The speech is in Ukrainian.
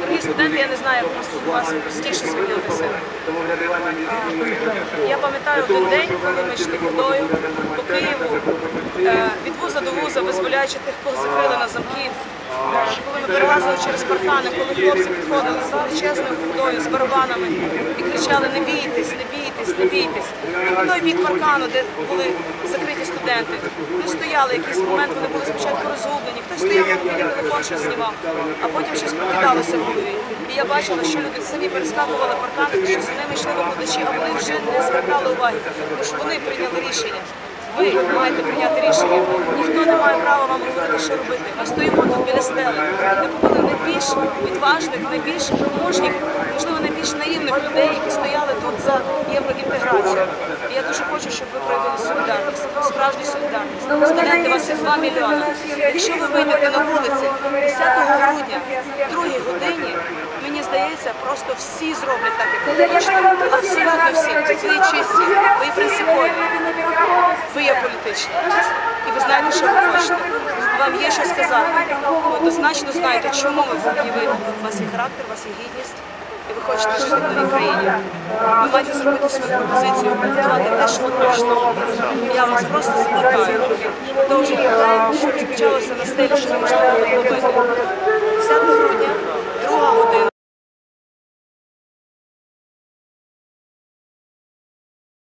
Дорогі студенти, я не знаю, просто до вас простіше звернутися. Я пам'ятаю один день, коли ми йшли ходою по Києву, е, від вуза до вуза, визволяючи тих, кого закрили на замки. Е, Коли ми перелазили через паркани, коли хлопці підходили з величезною ходою, з барабанами і кричали не бійтесь, не бійтесь, не бійтесь. І в той бік паркану, де були закриті студенти, вони стояли якийсь момент, вони були спочатку стояв на щось знімав, а потім щось прокидалося в голові. І я бачила, що люди самі перескакували паркани, що за ними йшли викладачі, а вони вже не звертали уваги, тому що вони прийняли рішення. Ви маєте прийняти рішення. Ніхто не має права вам говорити, що робити. Ми стоїмо тут біля стели, де були найбільш відважних, найбільш мужніх, можливо, найбільш наївних людей, які стояли тут за євроінтеграцію. І я дуже хочу, щоб ви проявили солідарність, справжню солідарність. Студенти вас є 2 мільйони. Якщо ви вийдете на вулиці 10 грудня, в другій годині, мені здається, просто всі зроблять так, як ви хочете. Абсолютно всі. Ви є чисті, ви є принципові. Ви є політичні. І ви знаєте, що ви хочете. Вам є що сказати. Ви однозначно знаєте, чому ви повинні вийти. У вас є характер, у вас є гідність. І ви хочете жити в новій країні. Ви маєте зробити свою пропозицію, давати те, що ви хочете. Я вас просто закликаю. Продовжуйте те, що розпочалося на стелі, що неможливо було робити.